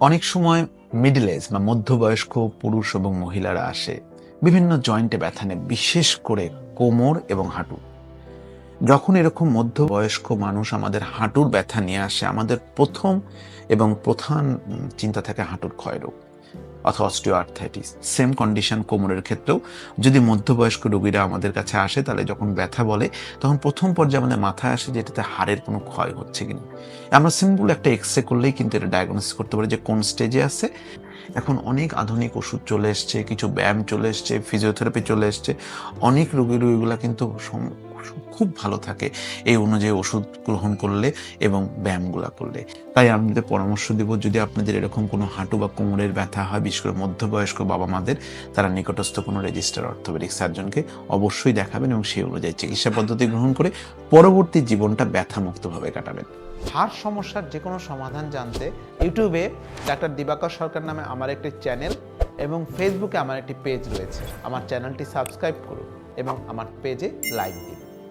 অনেক সময় middle age বা মধ্যবয়স্ক পুরুষ এবং মহিলারা আসে, বিভিন্ন জয়েন্টে ব্যথা নেয় বিশেষ করে কোমর এবং হাঁটু। যখন এরকম মধ্যবয়স্ক মানুষ আমাদের হাঁটুর ব্যথা নিয়ে আসে, আমাদের প্রথম এবং প্রধান চিন্তা থাকে হাঁটুর ক্ষয় ক্ষয়রোগ অথবা অস্টিওআর্থাইটিস সেম কন্ডিশন কোমরের ক্ষেত্রেও। যদি মধ্যবয়স্ক রোগীরা আমাদের কাছে আসে, তাহলে যখন ব্যথা বলে, তখন প্রথম পর্যায়ে আমাদের মাথায় আসে যে এটাতে হাড়ের কোনো ক্ষয় হচ্ছে কিনা। আমরা সিম্পল একটা এক্স রে করলেই কিন্তু এটা ডায়াগনোসিস করতে পারি যে কোন স্টেজে আছে। এখন অনেক আধুনিক ওষুধ চলে এসছে, কিছু ব্যায়াম চলে এসছে ফিজিওথেরাপি চলে এসছে। অনেক রোগী রোগীগুলা কিন্তু খুব ভালো থাকে এই অনুযায়ী ওষুধ গ্রহণ করলে এবং ব্যায়ামগুলা করলে। তাই আপনাদের পরামর্শ দিব, যদি আপনাদের এরকম কোনো হাঁটু বা কোমরের ব্যথা হয়, বিশেষ করে মধ্যবয়স্ক বাবা মাদের, তারা নিকটস্থ কোনো রেজিস্টার অর্থোপেডিক সার্জনকে অবশ্যই দেখাবেন এবং সেই অনুযায়ী চিকিৎসা পদ্ধতি গ্রহণ করে পরবর্তী জীবনটা ব্যথামুক্তভাবে কাটাবেন। হাড় সমস্যার যে কোনো সমাধান জানতে ইউটিউবে ডাক্তার দিবাকর সরকার নামে আমার একটি চ্যানেল এবং ফেসবুকে আমার একটি পেজ রয়েছে। আমার চ্যানেলটি সাবস্ক্রাইব করুন এবং আমার পেজে লাইক দিন।